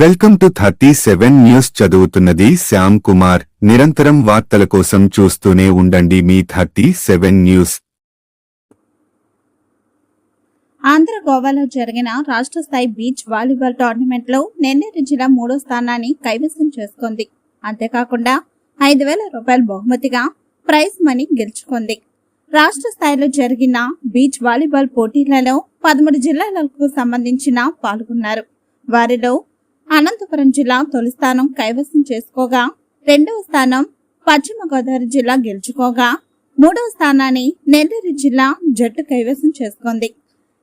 Welcome to thirty seven news చదువుతున్నది శ్యామ్ కుమార్. నిరంతరం వార్తల కోసం చూస్తూనే ఉండండి మీ థర్టీ సెవెన్ న్యూస్. ఆంధ్ర గోవాలో జరిగిన రాష్ట్ర స్థాయి బీచ్ వాలీబాల్ టోర్నమెంట్లో నెల్లూరు జిల్లా మూడో స్థానాన్ని కైవసం చేసుకుంది. అంతేకాకుండా ఐదు వేల రూపాయల బహుమతిగా ప్రైజ్ మనీ గెలుచుకుంది. రాష్ట్ర స్థాయిలో జరిగిన బీచ్ వాలీబాల్ పోటీలలో పదమూడు జిల్లాలకు సంబంధించిన పాల్గొన్నారు. వారిలో అనంతపురం జిల్లా తొలి స్థానం కైవసం చేసుకోగా రెండవ స్థానం పశ్చిమ గోదావరి జిల్లా గెలుచుకోగా మూడవ స్థానాన్ని నెల్లూరు జిల్లా జట్టు కైవసం చేసుకుంది.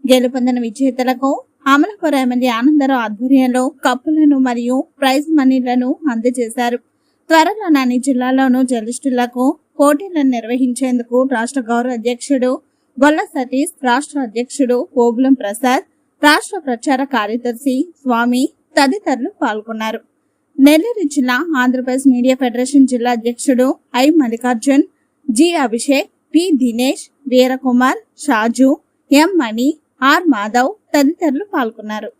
గెలుపొందిన విజేతలకు అమలాపురం ఎమ్మెల్యే ఆనందరావు ఆధ్వర్యంలో కప్పులను మరియు ప్రైజ్ మనీలను అందజేశారు. త్వరలో నాని జిల్లాల్లోనూ జర్నలిస్టులకు పోటీలను నిర్వహించేందుకు రాష్ట్ర గౌరవ అధ్యక్షుడు బొల్ల సతీష్ రాష్ట్ర అధ్యక్షుడు ఓబులం ప్రసాద్ రాష్ట్ర ప్రచార కార్యదర్శి స్వామి తదితరులు పాల్గొన్నారు. నెల్లూరు జిల్లా ఆంధ్రప్రదేశ్ మీడియా ఫెడరేషన్ జిల్లా అధ్యక్షుడు I Mallikarjun G Abhishek P Dinesh Veerakumar Shaju M Mani R Madhav తదితరులు పాల్గొన్నారు.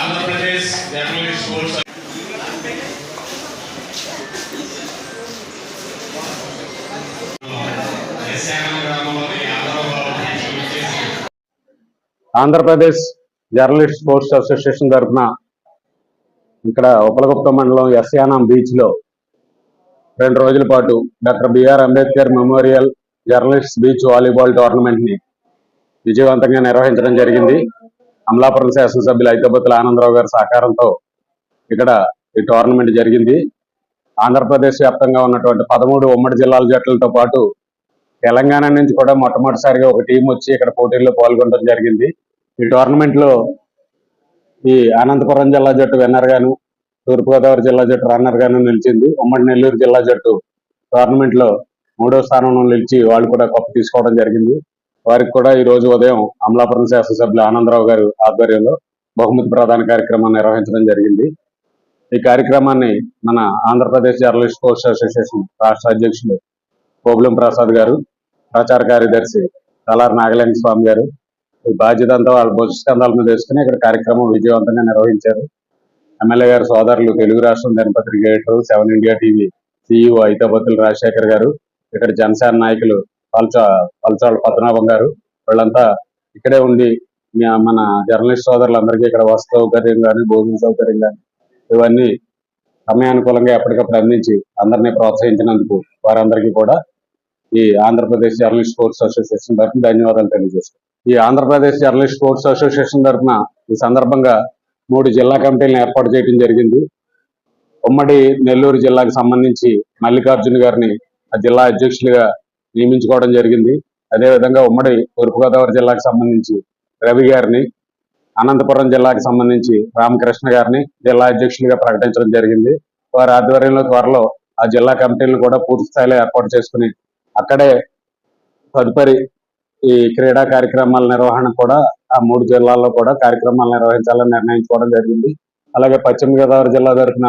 Andhra Pradesh journalist Andhra Pradesh journalist sports association తరఫున ఇక్కడ ఉపలగుప్త మండలం ఎస్యానం బీచ్లో రెండు రోజుల పాటు doctor BR Ambedkar memorial journalist beach volleyball టోర్నమెంట్ని విజయవంతంగా నిర్వహించడం జరిగింది. అమలాపురం శాసనసభ్యులు ఐతబత్తుల ఆనందరావు గారి సహకారంతో ఇక్కడ ఈ టోర్నమెంట్ జరిగింది. ఆంధ్రప్రదేశ్ వ్యాప్తంగా ఉన్నటువంటి పదమూడు ఉమ్మడి జిల్లాల జట్లతో పాటు తెలంగాణ నుంచి కూడా మొట్టమొదటిసారిగా ఒక టీం వచ్చి ఇక్కడ పోటీల్లో పాల్గొనడం జరిగింది. ఈ టోర్నమెంట్లో ఈ అనంతపురం జిల్లా జట్టు విన్నర్ గాను తూర్పుగోదావరి జిల్లా జట్టు రన్నర్ గాను నిలిచింది. ఉమ్మడి నెల్లూరు జిల్లా జట్టు టోర్నమెంట్లో మూడో స్థానంలో నిలిచి వాళ్ళు కూడా కప్పు తీసుకోవడం జరిగింది. వారికి కూడా ఈ రోజు ఉదయం అమలాపురం శాసనసభ్యులు ఆనందరావు గారు ఆధ్వర్యంలో బహుమతి ప్రధాన కార్యక్రమాన్ని నిర్వహించడం జరిగింది. ఈ కార్యక్రమాన్ని మన ఆంధ్రప్రదేశ్ జర్నలిస్ట్ స్పోర్ట్స్ అసోసియేషన్ రాష్ట్ర అధ్యక్షులు కోబులం ప్రసాద్ గారు ప్రచార కార్యదర్శి తలారి నాగలింగ స్వామి గారు. ఈ బాధ్యత అంతా వాళ్ళ భుజస్కంధాల మీద వేసుకుని ఇక్కడ కార్యక్రమం విజయవంతంగా నిర్వహించారు. ఎమ్మెల్యే గారు సోదరులు తెలుగు రాష్ట్రం దినపత్రిక editor seven India TV CEO Aitabathula Rajasekhar garu ఇక్కడ జనసేన నాయకులు పల్చా పల్చాల పద్మనాభం గారు. వీళ్ళంతా ఇక్కడే ఉండి మన జర్నలిస్ట్ సోదరులందరికీ ఇక్కడ వసతి సౌకర్యం కానీ భోజన సౌకర్యం కానీ ఇవన్నీ సమయానుకూలంగా ఎప్పటికప్పుడు అందించి అందరినీ ప్రోత్సహించినందుకు వారందరికీ కూడా ఈ ఆంధ్రప్రదేశ్ జర్నలిస్ట్ స్పోర్ట్స్ అసోసియేషన్ తరఫున ధన్యవాదాలు తెలియజేస్తాను ఈ ఆంధ్రప్రదేశ్ జర్నలిస్ట్ స్పోర్ట్స్ అసోసియేషన్ తరఫున ఈ సందర్భంగా మూడు జిల్లా కమిటీలను ఏర్పాటు చేయడం జరిగింది. ఉమ్మడి నెల్లూరు జిల్లాకు సంబంధించి మల్లికార్జున గారిని ఆ జిల్లా అధ్యక్షులుగా నియమించుకోవడం జరిగింది. అదేవిధంగా ఉమ్మడి తూర్పుగోదావరి జిల్లాకు సంబంధించి రవి గారిని అనంతపురం జిల్లాకు సంబంధించి రామకృష్ణ గారిని జిల్లా అధ్యక్షులుగా ప్రకటించడం జరిగింది. వారి ఆధ్వర్యంలో త్వరలో ఆ జిల్లా కమిటీలను కూడా పూర్తి స్థాయిలో ఏర్పాటు చేసుకుని అక్కడే తదుపరి ఈ క్రీడా కార్యక్రమాల నిర్వహణ కూడా ఆ మూడు జిల్లాల్లో కూడా కార్యక్రమాలు నిర్వహించాలని నిర్ణయించుకోవడం జరిగింది. అలాగే పశ్చిమ గోదావరి జిల్లా తరఫున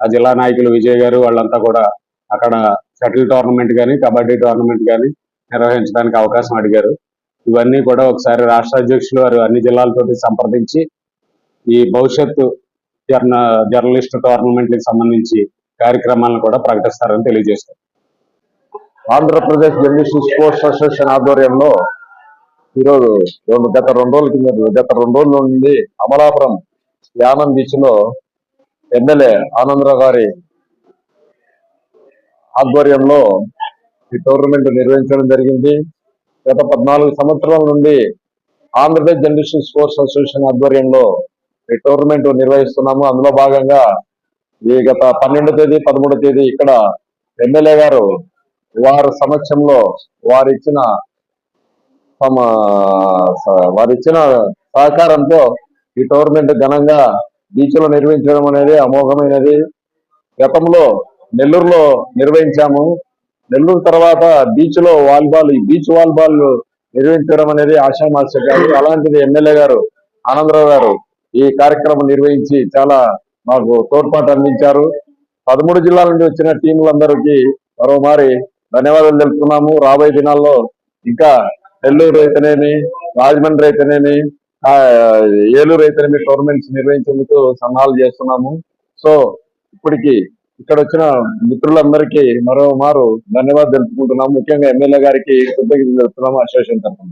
ఆ జిల్లా నాయకులు విజయ్ గారు వాళ్ళంతా కూడా అక్కడ షటిల్ టోర్నమెంట్ కానీ కబడ్డీ టోర్నమెంట్ కానీ నిర్వహించడానికి అవకాశం అడిగారు. ఇవన్నీ కూడా ఒకసారి రాష్ట్ర అధ్యక్షులు వారు అన్ని జిల్లాలతో సంప్రదించి ఈ భవిష్యత్తు జర్న జర్నలిస్ట్ టోర్నమెంట్లకు సంబంధించి కార్యక్రమాలను కూడా ప్రకటిస్తారని తెలియజేస్తారు ఆంధ్రప్రదేశ్ జర్నలిస్ట్ స్పోర్ట్స్ అసోసియేషన్ ఆధ్వర్యంలో ఈరోజు రెండు గత రెండు రోజుల కింద గత రెండు రోజుల నుండి అమలాపురం యానం బీచ్లో ఎమ్మెల్యే ఆనందరావు గారి ఆధ్వర్యంలో ఈ టోర్నమెంట్ నిర్వహించడం జరిగింది. గత పద్నాలుగు సంవత్సరాల నుండి ఆంధ్రప్రదేశ్ జర్నలిస్ట్ స్పోర్ట్స్ అసోసియేషన్ ఆధ్వర్యంలో ఈ టోర్నమెంట్ నిర్వహిస్తున్నాము. అందులో భాగంగా ఈ గత పన్నెండో తేదీ పదమూడో తేదీ ఇక్కడ ఎమ్మెల్యే గారు వారి సమక్షంలో వారిచ్చిన తమ వారిచ్చిన సహకారంతో ఈ టోర్నమెంట్ ఘనంగా బీచ్లో నిర్వహించడం అనేది అమోఘమైనది. గతంలో నెల్లూరులో నిర్వహించాము. నెల్లూరు తర్వాత బీచ్లో వాలీబాల్ ఈ బీచ్ వాలీబాల్ నిర్వహించడం అనేది ఆశామాస్య కాదు అలాంటిది ఎమ్మెల్యే గారు ఆనందరావు గారు ఈ కార్యక్రమం నిర్వహించి చాలా మాకు తోడ్పాటు అందించారు. పదమూడు జిల్లాల నుండి వచ్చిన టీంలందరికీ మరోమారి ధన్యవాదాలు తెలుపుతున్నాము. రాబోయే దినాల్లో ఇంకా నెల్లూరు అయితేనేమి రాజమండ్రి అయితేనేమి ఏలూరు అయితేనేమి టోర్నమెంట్స్ నిర్వహించేందుకు సన్నాహాలు చేస్తున్నాము. సో ఇప్పటికి ఇక్కడ వచ్చిన మిత్రులందరికీ మరో మారు ధన్యవాదాలు తెలుపుకుంటున్నాము. ముఖ్యంగా ఎమ్మెల్యే గారికి కృతజ్ఞతలు తెలుపుతున్నాము. అసోసియేషన్ తరఫున.